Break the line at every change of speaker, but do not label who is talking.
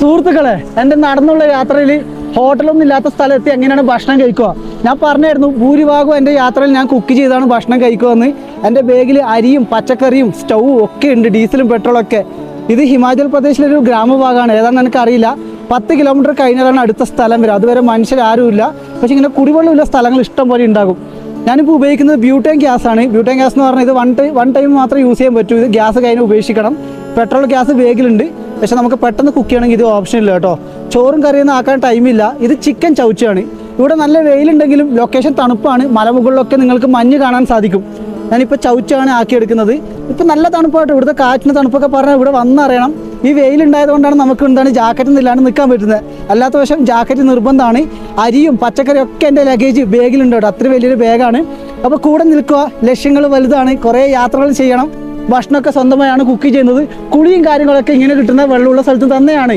സുഹൃത്തുക്കളെ എന്റെ നടന്നുള്ള യാത്രയിൽ ഹോട്ടലൊന്നും ഇല്ലാത്ത സ്ഥലത്ത് എങ്ങനെയാണ് ഭക്ഷണം കഴിക്കുക? ഞാൻ പറഞ്ഞായിരുന്നു ഭൂരിഭാഗവും എന്റെ യാത്രയിൽ ഞാൻ കുക്ക് ചെയ്താണ് ഭക്ഷണം കഴിക്കുമെന്ന് എന്റെ ബാഗിൽ അരിയും പച്ചക്കറിയും സ്റ്റൗവും ഒക്കെ ഉണ്ട് ഡീസലും പെട്രോളും ഒക്കെ. ഇത് ഹിമാചൽ പ്രദേശിലെ ഒരു ഗ്രാമഭാഗമാണ്. ഏതാണെന്ന് എനിക്കറിയില്ല. പത്ത് കിലോമീറ്റർ കഴിഞ്ഞാലാണ് അടുത്ത സ്ഥലം വരും അതുവരെ മനുഷ്യരാരുമില്ല പക്ഷെ ഇങ്ങനെ കുടിവെള്ളമില്ല സ്ഥലങ്ങൾ ഇഷ്ടം പോലെ ഉണ്ടാകും. ഞാനിപ്പോൾ ഉപയോഗിക്കുന്നത് ബ്യൂട്ടൈൻ ഗ്യാസ് ആണ്. ബ്യൂട്ടൈൻ ഗ്യാസ് എന്ന് പറഞ്ഞാൽ ഇത് വൺ ടൈം വൺ ടൈം മാത്രമേ യൂസ് ചെയ്യാൻ പറ്റൂ. ഇത് ഗ്യാസ് കഴിഞ്ഞ് ഉപേക്ഷിക്കണം. പെട്രോൾ ഗ്യാസ് വേഗിലുണ്ട് പക്ഷെ നമുക്ക് പെട്ടെന്ന് കുക്ക് ചെയ്യണമെങ്കിൽ ഇത് ഓപ്ഷൻ ഇല്ല കേട്ടോ. ചോറും കറിയൊന്നും ആക്കാൻ ടൈമില്ല ഇത് ചിക്കൻ ചൗച്ചയാണ് ഇവിടെ നല്ല വെയിലുണ്ടെങ്കിലും ലൊക്കേഷൻ തണുപ്പാണ്. മലമുകളിലൊക്കെ നിങ്ങൾക്ക് മഞ്ഞ് കാണാൻ സാധിക്കും. ഞാനിപ്പോൾ ചൗച്ചാണ് ആക്കിയെടുക്കുന്നത്. ഇപ്പം നല്ല തണുപ്പായിട്ട് ഇവിടുത്തെ കാറ്റിന് തണുപ്പൊക്കെ പറഞ്ഞാൽ ഇവിടെ വന്നറിയണം ഈ വെയിലുണ്ടായതുകൊണ്ടാണ് നമുക്ക് എന്താണ് ജാക്കറ്റ് ഇല്ലാണ്ട് നിൽക്കാൻ പറ്റുന്നത്. അല്ലാത്ത വശം ജാക്കറ്റ് നിർബന്ധമാണ്. അരിയും പച്ചക്കറിയും ഒക്കെ എന്റെ ലഗേജ് ബാഗിലുണ്ട് കേട്ടോ. അത്ര വലിയൊരു ബാഗാണ് അപ്പോൾ കൂടെ നിൽക്കുക. ലക്ഷ്യങ്ങൾ വലുതാണ്. കുറേ യാത്രകൾ ചെയ്യണം. ഭക്ഷണമൊക്കെ സ്വന്തമായാണ് കുക്ക് ചെയ്യുന്നത്. കുളിയും കാര്യങ്ങളൊക്കെ ഇങ്ങനെ കിട്ടുന്ന വെള്ളമുള്ള സ്ഥലത്ത് തന്നെയാണ്.